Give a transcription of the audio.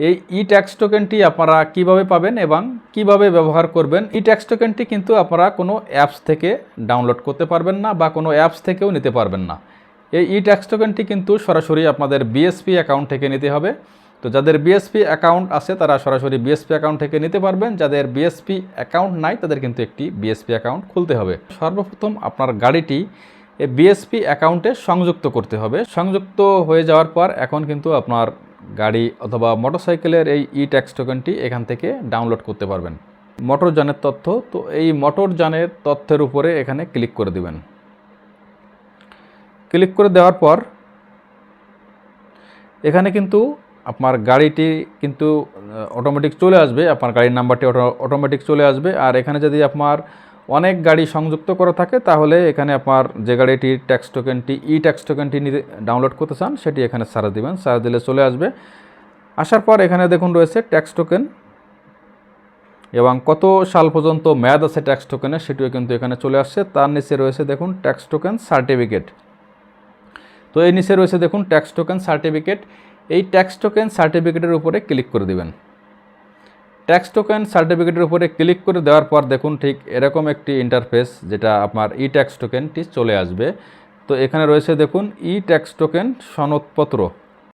এই ই ট্যাক্স টোকেনটি আপনারা কীভাবে পাবেন এবং কীভাবে ব্যবহার করবেন? ই ট্যাক্স টোকেনটি কিন্তু আপনারা কোনো অ্যাপস থেকে ডাউনলোড করতে পারবেন না বা কোনো অ্যাপস থেকেও নিতে পারবেন না। এই ই ট্যাক্স টোকেনটি কিন্তু সরাসরি আপনাদের বিএসপি অ্যাকাউন্ট থেকে নিতে হবে। তো যাদের বিএসপি অ্যাকাউন্ট আছে, তারা সরাসরি বিএসপি অ্যাকাউন্ট থেকে নিতে পারবেন। যাদের বিএসপি অ্যাকাউন্ট নাই, তাদের কিন্তু একটি বিএসপি অ্যাকাউন্ট খুলতে হবে। সর্বপ্রথম আপনার গাড়িটি এই বিএসপি অ্যাকাউন্টে সংযুক্ত করতে হবে। সংযুক্ত হয়ে যাওয়ার পর এখন কিন্তু আপনার গাড়ি অথবা মোটরসাইকেলের এই ই ট্যাক্স টোকেনটি এখান থেকে ডাউনলোড করতে পারবেন। মোটরযানের তথ্য, তো এই মোটরযানের তথ্যের উপরে এখানে ক্লিক করে দিবেন। ক্লিক করে দেওয়ার পর এখানে কিন্তু আপনার গাড়িটি কিন্তু অটোমেটিক চলে আসবে, আপনার গাড়ির নাম্বারটি অটোমেটিক চলে আসবে। আর এখানে যদি আপনার অনেক গাড়ি সংযুক্ত করা থাকে, তাহলে এখানে আপনার যে গাড়িটির ট্যাক্স টোকেনটি ই ট্যাক্স টোকেনটি ডাউনলোড করতে চান, সেটি এখানে সারা দিবেন সারা দিলে চলে আসবে। আসার পর এখানে দেখুন রয়েছে ট্যাক্স টোকেন এবং কত সাল পর্যন্ত মেয়াদ আছে ট্যাক্স টোকেনের সেটিও কিন্তু এখানে চলে আসছে। তার নিচে রয়েছে দেখুন ট্যাক্স টোকেন সার্টিফিকেট তো এই নিচে রয়েছে দেখুন ট্যাক্স টোকেন সার্টিফিকেট এই ট্যাক্স টোকেন সার্টিফিকেটের উপরে ক্লিক করে দিবেন। ট্যাক্স টোকেন সার্টিফিকেটের উপরে ক্লিক করে দেওয়ার পর দেখুন ঠিক এরকম একটি ইন্টারফেস যেটা আপনার ই ট্যাক্স টোকেনটি চলে আসবে। তো এখানে রয়েছে দেখুন ই ট্যাক্স টোকেন সনদপত্র।